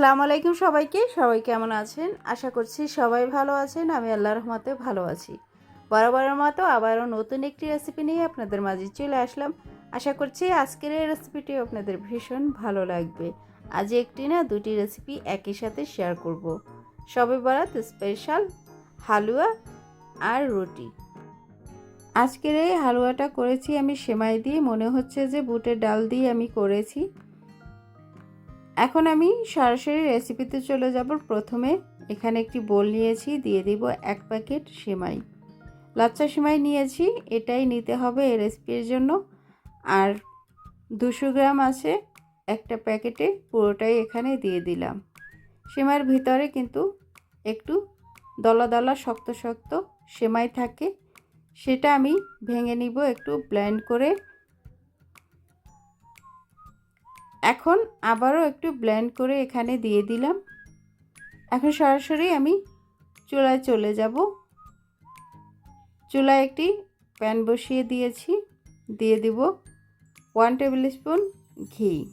আসসালামু আলাইকুম সবাইকে। সবাই কেমন আছেন? আশা করছি সবাই ভালো আছেন। আমি আল্লাহ রহমতে ভালো আছি। বরাবরের মতো আবারও নতুন একটি রেসিপি নিয়ে আপনাদের মাঝে চলে আসলাম। আশা করছি আজকের এই রেসিপিটি আপনাদের ভীষণ ভালো লাগবে। আজ একটি না দুটি রেসিপি একই সাথে শেয়ার করব। সবে বরাত স্পেশাল হালুয়া আর রুটি। আজকের এই হালুয়াটা করেছি আমি সেমাই দিয়ে। মনে হচ্ছে যে বুটের ডাল দিয়ে আমি করেছি। এখন আমি সরাসরি রেসিপিতে চলে যাব। প্রথমে এখানে একটি বোল নিয়েছি, দিয়ে দিব এক প্যাকেট সেমাই। লাচ্চা সেমাই নিয়েছি, এটাই নিতে হবে এই রেসিপির জন্য। আর দুশো গ্রাম আছে একটা প্যাকেটে পুরোটাই এখানে দিয়ে দিলাম। সেমাইয়ের ভিতরে কিন্তু একটু দলা দলা শক্ত শক্ত সেমাই থাকে। সেটা আমি ভেঙে নিব, একটু ব্লেন্ড করে এখন আবারও একটু ব্লেন্ড করে এখানে দিয়ে দিলাম। এখন সরাসরি আমি চুলায় চলে যাব। চুলায় একটি প্যান বসিয়ে দিয়েছি। দিয়ে দিব ওয়ান টেবিল স্পুন ঘি।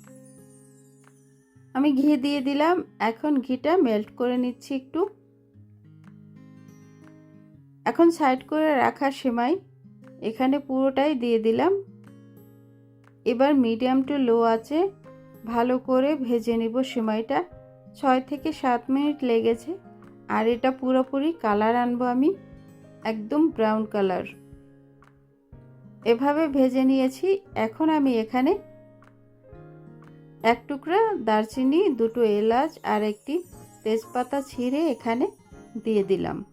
আমি ঘি দিয়ে দিলাম। এখন ঘিটা মেল্ট করে নিচ্ছি একটু। এখন সাইড করে রাখা সেমাই এখানে পুরোটাই দিয়ে দিলাম। এবার মিডিয়াম টু লো আছে। ভালো করে ভেজে নিব সিমাইটা ছয় থেকে সাত মিনিট লেগেছে। আর এটা পুরোপুরি কালার আনব আমি, একদম ব্রাউন কালার। এভাবে ভেজে নিয়েছি। এখন আমি এখানে এক টুকরা দারচিনি, দুটো এলাচ আর একটি তেজপাতা ছিঁড়ে এখানে দিয়ে দিলাম।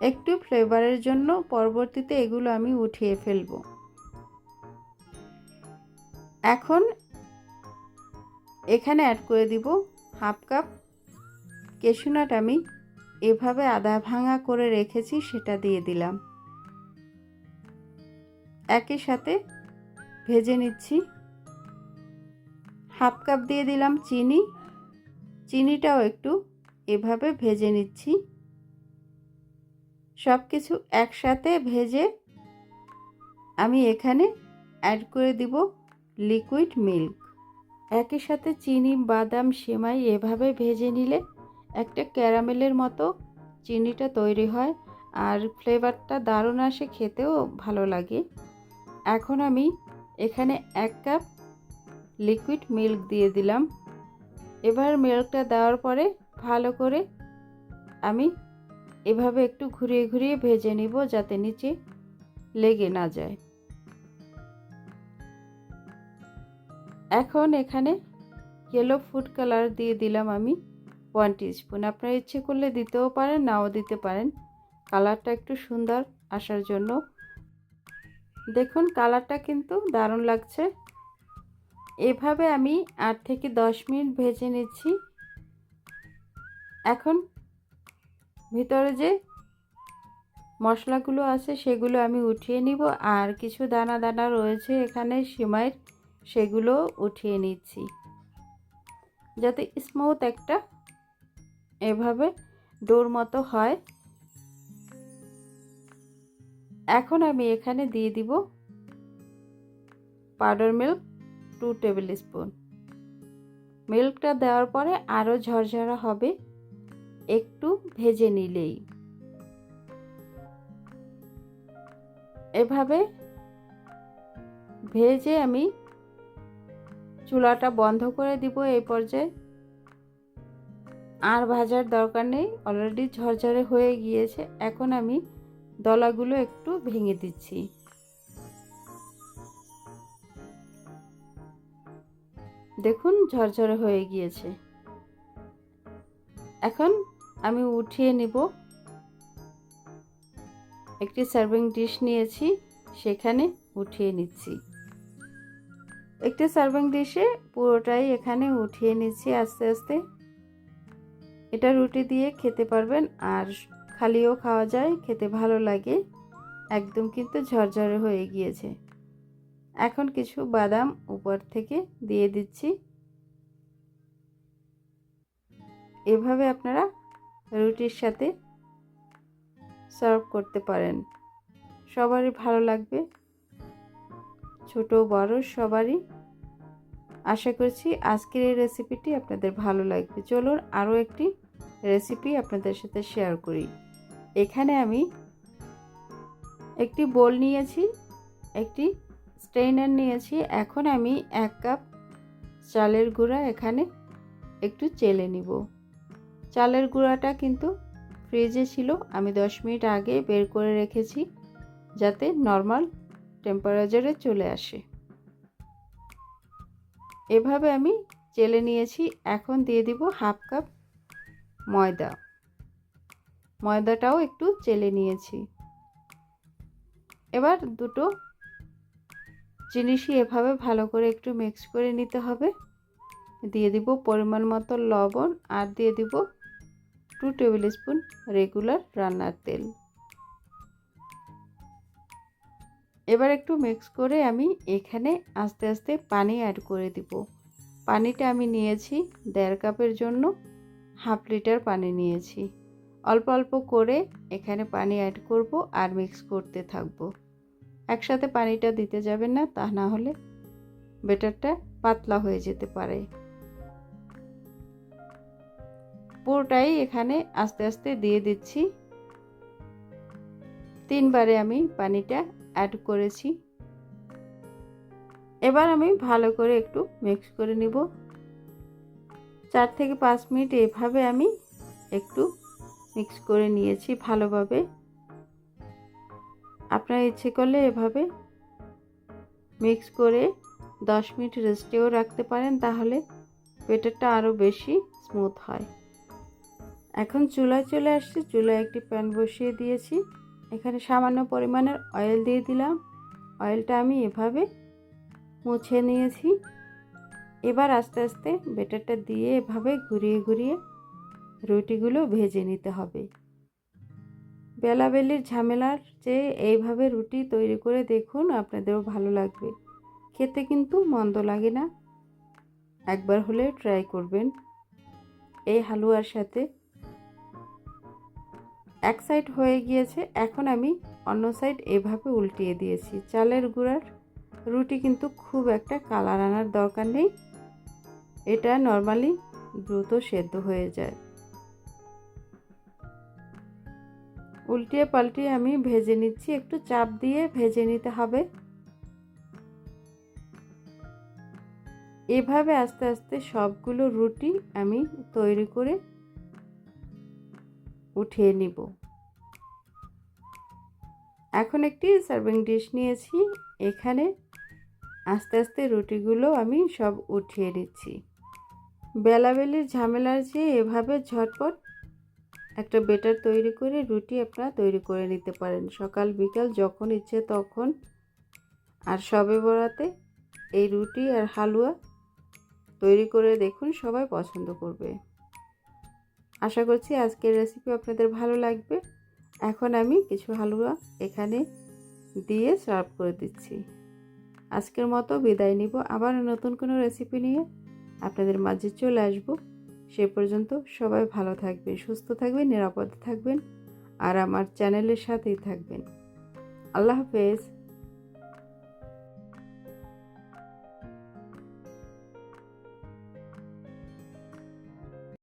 একটু ফ্লেভারের জন্য পরবর্তীতে এগুলো আমি উঠিয়ে ফেলব। এখন এখানে অ্যাড করে দিব হাফ কাপ কেশুনাট আমি এভাবে আদা ভাঙা করে রেখেছি সেটা দিয়ে দিলাম। একই সাথে ভেজে নিচ্ছি। হাফ কাপ দিয়ে দিলাম চিনি। চিনিটাও একটু এভাবে ভেজে নিচ্ছি। সব কিছু একসাথে ভেজে আমি এখানে অ্যাড করে দিব লিকুইড মিল্ক। একই সাথে চিনি, বাদাম, সেমাই এভাবে ভেজে নিলে একটা ক্যারামেলের মতো চিনিটা তৈরি হয় আর ফ্লেভারটা দারুণ আসে খেতেও ভালো লাগে। এখন আমি এখানে এক কাপ লিকুইড মিল্ক দিয়ে দিলাম। এবার মিল্কটা দেওয়ার পরে ভালো করে আমি এভাবে একটু ঘুরিয়ে ঘুরিয়ে ভেজে নিব যাতে নিচে লেগে না যায়। এখন এখানে ইয়েলো ফুড কালার দিয়ে দিলাম আমি ওয়ান স্পুন আপনার ইচ্ছে করলে দিতেও পারেন, নাও দিতে পারেন। কালারটা একটু সুন্দর আসার জন্য। দেখুন কালারটা কিন্তু দারুণ লাগছে। এভাবে আমি আট থেকে দশ মিনিট ভেজে নিচ্ছি। এখন ভিতরে যে মশলাগুলো আছে, সেগুলো আমি উঠিয়ে নিব। আর কিছু দানা দানা রয়েছে এখানে, সিমাইয়ের। সেগুলো উঠিয়ে নিচ্ছি। যাতে স্মুথ একটা এভাবে ডোর মতো হয়। এখন আমি এখানে দিয়ে দিব powder milk two tablespoon মিল্কটা দেওয়ার পরে আরও ঝরঝরা হবে, একটু ভেজে নিলেই। এভাবে ভেজে আমি চুলাটা বন্ধ করে দিব এই পর্যায়ে। আর ভাজার দরকার নেই অলরেডি ঝরঝরে হয়ে গিয়েছে। এখন আমি দলাগুলো একটু ভেঙে দিচ্ছি। দেখুন, ঝরঝরে হয়ে গিয়েছে। এখন আমি উঠিয়ে নিব। একটি সার্ভিং ডিশ নিয়েছি, সেখানে উঠিয়ে নিচ্ছি। একটি সার্ভিং ডিশে পুরোটাই এখানে উঠিয়ে নিচ্ছি আস্তে আস্তে। এটা রুটি দিয়ে খেতে পারবেন আর খালিও খাওয়া যায়, খেতে ভালো লাগে। একদম কিন্তু ঝরঝরে হয়ে গিয়েছে। এখন কিছু বাদাম উপর থেকে দিয়ে দিচ্ছি। এভাবে আপনারা রুটির সাথে সার্ভ করতে পারেন। সবারই ভালো লাগবে। ছোট, বড়, সবারই। আশা করছি আজকের এই রেসিপিটি আপনাদের ভালো লাগবে। চলুন আরও একটি রেসিপি আপনাদের সাথে শেয়ার করি। এখানে আমি একটি বোল নিয়েছি, একটি স্ট্রেনার নিয়েছি। এখন আমি এক কাপ চালের গুঁড়া এখানে একটু চেলে নিব। চালের গুঁড়াটা কিন্তু ফ্রিজে ছিল, আমি দশ মিনিট আগে বের করে রেখেছি, যাতে নর্মাল টেম্পারেচারে চলে আসে। এভাবে আমি চেলে নিয়েছি, এখন দিয়ে দিব হাফ কাপ ময়দা। ময়দাটাও একটু চেলে নিয়েছি। এবার দুটো জিনিসই এভাবে ভালো করে একটু মিক্স করে নিতে হবে। দিয়ে দিব পরিমাণ মতো লবণ আর দিয়ে দিব টু টেবিল স্পুন রেগুলার রান্নার তেল। এবার একটু মিক্স করে আমি এখানে আস্তে আস্তে পানি অ্যাড করে দিব। পানিটা আমি নিয়েছি দেড় কাপের জন্য হাফ লিটার পানি নিয়েছি। অল্প অল্প করে এখানে পানি অ্যাড করব আর মিক্স করতে থাকব। একসাথে পানিটা দিতে যাবেন না, তা না হলে বেটারটা পাতলা হয়ে যেতে পারে। পুরোটাই এখানে আস্তে আস্তে দিয়ে দিচ্ছি। তিনবারে আমি পানিটা অ্যাড করেছি। এবার আমি ভালো করে একটু মিক্স করে নিব। চার থেকে পাঁচ মিনিট এভাবে আমি একটু মিক্স করে নিয়েছি ভালোভাবে। আপনার ইচ্ছে করলে এভাবে মিক্স করে দশ মিনিট রেস্টেও রাখতে পারেন, তাহলে বেটারটা আরও বেশি স্মুথ হয়। এখন চুলায় চলে আসছে, চুলায় একটি প্যান বসিয়ে দিয়েছি। এখানে সামান্য পরিমাণের অয়েল দিয়ে দিলাম। অয়েলটা আমি এভাবে মুছে নিয়েছি। এবার আস্তে আস্তে বেটারটা দিয়ে এভাবে ঘুরিয়ে ঘুরিয়ে রুটিগুলো ভেজে নিতে হবে। বেলাবেলির ঝামেলার চেয়ে এইভাবে রুটি তৈরি করে দেখুন, আপনাদেরও ভালো লাগবে। খেতে কিন্তু মন্দ লাগে না। একবার হলে ট্রাই করবেন। এই হালুয়ার সাথে এক সাইড হয়ে গিয়েছে, এখন আমি অন্য সাইড এভাবে উল্টিয়ে দিয়েছি। চালের গুঁড়ার রুটি কিন্তু খুব একটা কালার আনার দরকার নেই। এটা নর্মালি দ্রুত সেদ্ধ হয়ে যায়। উল্টিয়ে পাল্টিয়ে আমি ভেজে নিচ্ছি, একটু চাপ দিয়ে ভেজে নিতে হবে। এভাবে আস্তে আস্তে সবগুলো রুটি আমি তৈরি করে উঠিয়ে নিব। এখন একটি সার্ভিং ডিশ নিয়েছি। এখানে আস্তে আস্তে রুটিগুলো আমি সব উঠিয়ে নিচ্ছি। বেলাবেলির ঝামেলার চেয়ে এভাবে ঝটপট একটা বেটার তৈরি করে রুটি আপনারা তৈরি করে নিতে পারেন। সকাল, বিকাল যখন ইচ্ছে তখন। আর সবে বরাতে এই রুটি আর হালুয়া তৈরি করে দেখুন সবাই পছন্দ করবে। আশা করছি আজকের রেসিপি আপনাদের ভালো লাগবে। এখন আমি কিছু হালুয়া এখানে দিয়ে সার্ভ করে দিচ্ছি। আজকের মতো বিদায় নিব। আবার নতুন কোনো রেসিপি নিয়ে আপনাদের মাঝে চলে আসব। সে পর্যন্ত সবাই ভালো থাকবেন, সুস্থ থাকবেন, নিরাপদে থাকবেন, আর আমার চ্যানেলের সাথেই থাকবেন। আল্লাহ হাফেজ।